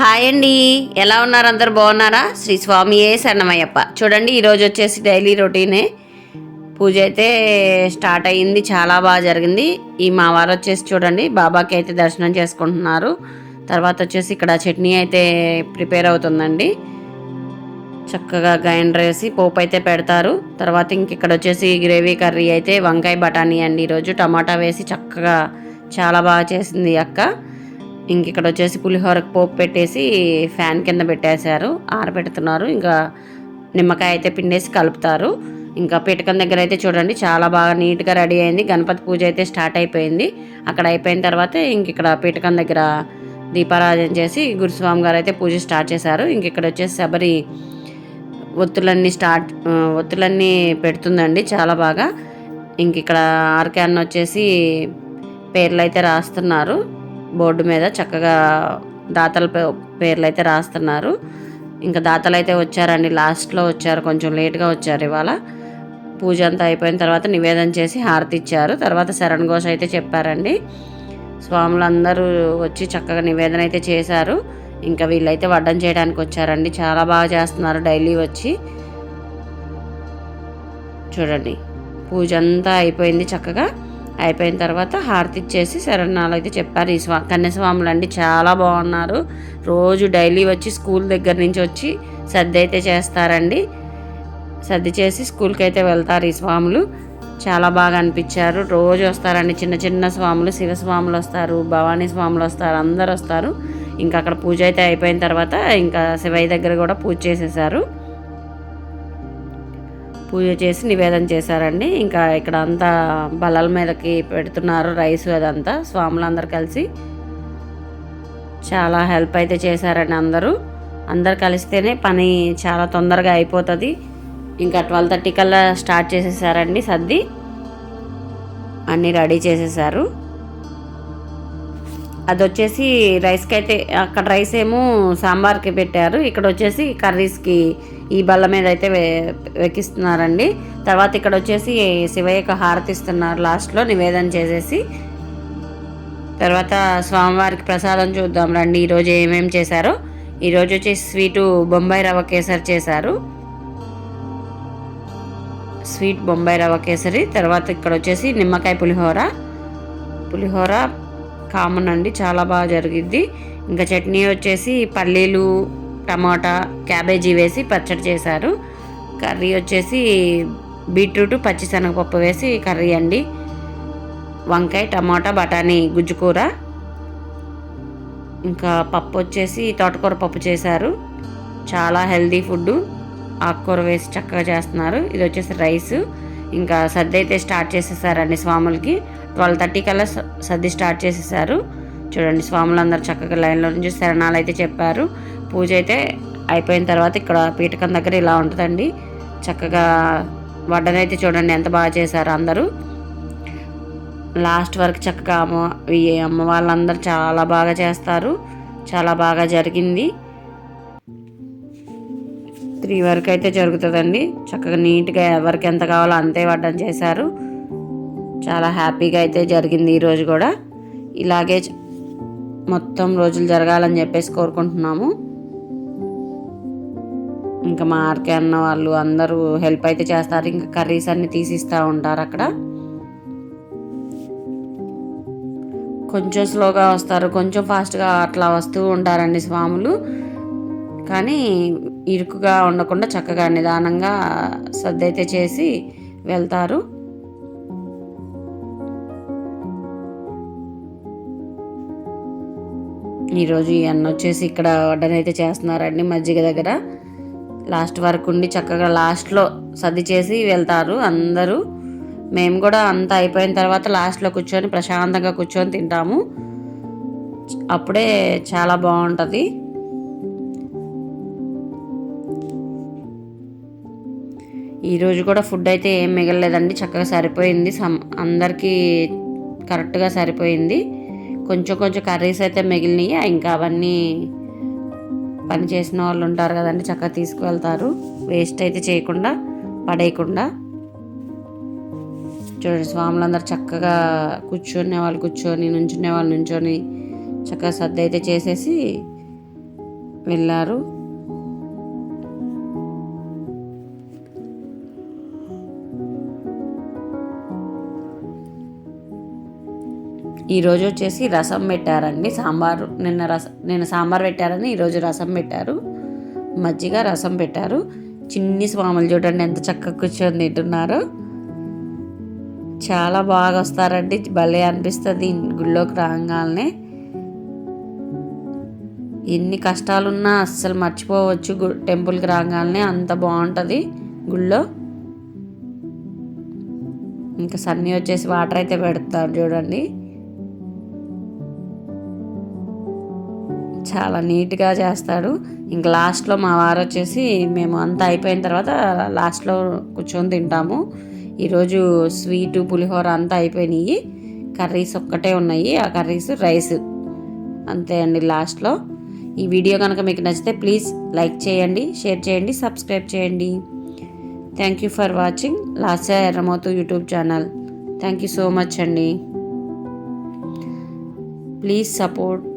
Hi అండి. ఎలా ఉన్నారు అందరు? బాగున్నారా? శ్రీ స్వామియే శరణమయ్యప్ప. చూడండి ఈరోజు వచ్చేసి డైలీ రొటీనే. పూజ అయితే స్టార్ట్ అయ్యింది చాలా బాగా జరిగింది. ఈ మా వారు వచ్చేసి చూడండి బాబాకి అయితే దర్శనం చేసుకుంటున్నారు. తర్వాత వచ్చేసి ఇక్కడ చట్నీ అయితే ప్రిపేర్ అవుతుందండి. చక్కగా గ్రైండర్ వేసి పోపు అయితే పెడతారు. తర్వాత ఇంక ఇక్కడ వచ్చేసి గ్రేవీ కర్రీ అయితే వంకాయ బఠానీ అండి ఈరోజు. టమాటా వేసి చక్కగా చాలా బాగా చేసింది ఈ అక్క. ఇంక ఇక్కడ వచ్చేసి పులిహోరకు పోపు పెట్టేసి ఫ్యాన్ కింద పెట్టేశారు. ఆరబెడుతున్నారు. ఇంకా నిమ్మకాయ అయితే పిండేసి కలుపుతారు. ఇంకా పీటకం దగ్గర అయితే చూడండి చాలా బాగా నీట్గా రెడీ అయింది. గణపతి పూజ అయితే స్టార్ట్ అయిపోయింది. అక్కడ అయిపోయిన తర్వాత ఇంక ఇక్కడ పీటకం దగ్గర దీపారాధన చేసి గురుస్వామి గారు అయితే పూజ స్టార్ట్ చేశారు. ఇంక ఇక్కడ వచ్చేసి శబరి ఒత్తులన్నీ స్టార్ట్ ఒత్తులన్నీ పెడుతుందండి చాలా బాగా. ఇంక ఇక్కడ ఆర్కాన్ వచ్చేసి పేర్లు అయితే రాస్తున్నారు. బోర్డు మీద చక్కగా దాతల పే- పేర్లు అయితే రాస్తున్నారు. ఇంకా దాతలు అయితే వచ్చారండి. లాస్ట్లో వచ్చారు. కొంచెం లేట్గా వచ్చారు ఇవాళ. పూజ అంతా అయిపోయిన తర్వాత నివేదన చేసి హారతి ఇచ్చారు. తర్వాత శరణ్ ఘోష అయితే చెప్పారండి. స్వాములందరూ వచ్చి చక్కగా నివేదన అయితే చేశారు. ఇంకా వీళ్ళైతే వడ్డం చేయడానికి వచ్చారండి. చాలా బాగా చేస్తున్నారు డైలీ వచ్చి. చూడండి. పూజ అంతా అయిపోయింది చక్కగా. అయిపోయిన తర్వాత హారతి ఇచ్చేసి శరణాలు అయితే చెప్పారు. ఈ స్వా కన్యస్వాములు అండి చాలా బాగున్నారు. రోజు డైలీ వచ్చి స్కూల్ దగ్గర నుంచి వచ్చి సర్ది అయితే చేస్తారండి. సర్ది చేసి స్కూల్కి అయితే వెళ్తారు ఈ స్వాములు. చాలా బాగా అనిపించారు. రోజు వస్తారండి చిన్న చిన్న స్వాములు శివ స్వాములు వస్తారు భవానీ స్వాములు వస్తారు అందరు వస్తారు. ఇంకా అక్కడ పూజ అయితే అయిపోయిన తర్వాత ఇంకా శివయ్య దగ్గర కూడా పూజ చేసేసారు. పూజ చేసి నివేదన చేశారండి. ఇంకా ఇక్కడ అంతా బల్లల మీదకి పెడుతున్నారు రైస్ అదంతా. స్వాములందరూ కలిసి చాలా హెల్ప్ అయితే చేశారండి అందరూ. అందరు కలిస్తేనే పని చాలా తొందరగా అయిపోతుంది. ఇంకా ట్వెల్వ్ థర్టీ కల్లా స్టార్ట్ చేసేసారండి సర్ది అన్నీ రెడీ చేసేసారు. అది వచ్చేసి రైస్కి అయితే అక్కడ రైస్ ఏమో సాంబార్కి పెట్టారు. ఇక్కడ వచ్చేసి కర్రీస్కి ఈ బల్ల మీద అయితే వే- వెక్కిస్తున్నారండి తర్వాత ఇక్కడ వచ్చేసి శివయ్యకు హారతి ఇస్తున్నారు లాస్ట్లో నివేదన చేసేసి. తర్వాత స్వామివారికి ప్రసాదం చూద్దాం రండి ఈరోజు ఏమేమి చేశారో. ఈరోజు వచ్చేసి స్వీటు బొంబాయి రవ్వ కేసరి చేశారు. స్వీట్ బొంబాయి రవ్వ కేసరి తర్వాత ఇక్కడ వచ్చేసి నిమ్మకాయ పులిహోర. పులిహోర కామన్ అండి చాలా బాగా జరిగిద్ది. ఇంకా చట్నీ వచ్చేసి పల్లీలు టమాటా క్యాబేజీ వేసి పచ్చడి చేశారు. కర్రీ వచ్చేసి బీట్రూట్ పచ్చిశనగపప్పు వేసి కర్రీ అండి. వంకాయ టమాటా బఠానీ గుజ్జు కూర ఇంకా పప్పు వచ్చేసి తోటకూర పప్పు చేశారు. చాలా హెల్దీ ఫుడ్ ఆకుకూర వేసి చక్కగా చేస్తున్నారు. ఇది వచ్చేసి రైస్. ఇంకా సర్ది అయితే స్టార్ట్ చేసేసారండి స్వాములకి. ట్వెల్వ్ థర్టీ కల్లా సర్ది స్టార్ట్ చేసేసారు. చూడండి స్వాములందరూ చక్కగా లైన్లో నుంచి శరణాలు అయితే చెప్పారు. పూజ అయితే అయిపోయిన తర్వాత ఇక్కడ పీఠకం దగ్గర ఇలా ఉంటుందండి. చక్కగా వడ్డనైతే చూడండి ఎంత బాగా చేశారు అందరూ. లాస్ట్ వరకు చక్కగా అమ్మ ఈ అమ్మ వాళ్ళందరూ చాలా బాగా చేస్తారు. చాలా బాగా జరిగింది. త్రీ వరకు అయితే జరుగుతుందండి. చక్కగా నీట్గా ఎవరికి ఎంత కావాలో అంతే వడ్డం చేశారు. చాలా హ్యాపీగా అయితే జరిగింది ఈరోజు కూడా. ఇలాగే మొత్తం రోజులు జరగాలని చెప్పేసి కోరుకుంటున్నాము. ఇంకా మా ఆర్కే అన్న వాళ్ళు అందరూ హెల్ప్ అయితే చేస్తారు. ఇంకా కర్రీస్ అన్ని తీసిస్తూ ఉంటారు అక్కడ. కొంచెం స్లోగా వస్తారు. కొంచెం ఫాస్ట్గా అట్లా వస్తూ ఉంటారండి స్వాములు. కానీ ఇరుకుగా ఉండకుండా చక్కగా నిదానంగా సర్ది అయితే చేసి వెళ్తారు. ఈరోజు ఈ అన్న వచ్చేసి ఇక్కడ వడ్డన అయితే చేస్తున్నారండి మజ్జిగ దగ్గర. లాస్ట్ వరకు ఉండి చక్కగా లాస్ట్లో సర్ది చేసి వెళ్తారు అందరూ. మేము కూడా అంతా అయిపోయిన తర్వాత లాస్ట్లో కూర్చొని ప్రశాంతంగా కూర్చొని తింటాము. అప్పుడే చాలా బాగుంటుంది. ఈరోజు కూడా ఫుడ్ అయితే ఏం మిగలలేదండి. చక్కగా సరిపోయింది. సమ్ అందరికీ కరెక్ట్గా సరిపోయింది. కొంచెం కొంచెం కర్రీస్ అయితే మిగిలినాయి. ఇంకా అవన్నీ పని చేసిన వాళ్ళు ఉంటారు కదండి చక్కగా తీసుకువెళ్తారు. వేస్ట్ అయితే చేయకుండా పడేయకుండా. చూడండి స్వాములందరూ చక్కగా కూర్చునే వాళ్ళు కూర్చొని నుంచునే వాళ్ళు నుంచొని చక్కగా సర్ది అయితే చేసేసి వెళ్ళారు. ఈరోజు వచ్చేసి రసం పెట్టారండి. సాంబారు నిన్న రసం నిన్న సాంబార్ పెట్టారని ఈరోజు రసం పెట్టారు. మజ్జిగ రసం పెట్టారు. చిన్ని స్వాములు చూడండి ఎంత చక్కగా కూర్చొని తింటున్నారు. చాలా బాగా వస్తారండి. భలే అనిపిస్తుంది గుళ్ళోకి రాగానే ఎన్ని కష్టాలున్నా అస్సలు మర్చిపోవచ్చు గు టెంపుల్కి రాగానే అంత బాగుంటుంది గుళ్ళో. ఇంకా సన్నీ వచ్చేసి వాటర్ అయితే పెడతారు చూడండి. చాలా నీట్గా చేస్తాడు. ఇంక లాస్ట్లో మా వారు వచ్చేసి మేము అంతా అయిపోయిన తర్వాత లాస్ట్లో కూర్చొని తింటాము. ఈరోజు స్వీటు పులిహోర అంతా అయిపోయినాయి. కర్రీస్ ఒక్కటే ఉన్నాయి. ఆ కర్రీస్ రైస్ అంతే అండి లాస్ట్లో. ఈ వీడియో కనుక మీకు నచ్చితే ప్లీజ్ లైక్ చేయండి షేర్ చేయండి సబ్స్క్రైబ్ చేయండి. Thank you for watching. Lasya Erramothu YouTube channel. Thank you so much అండి. Please support.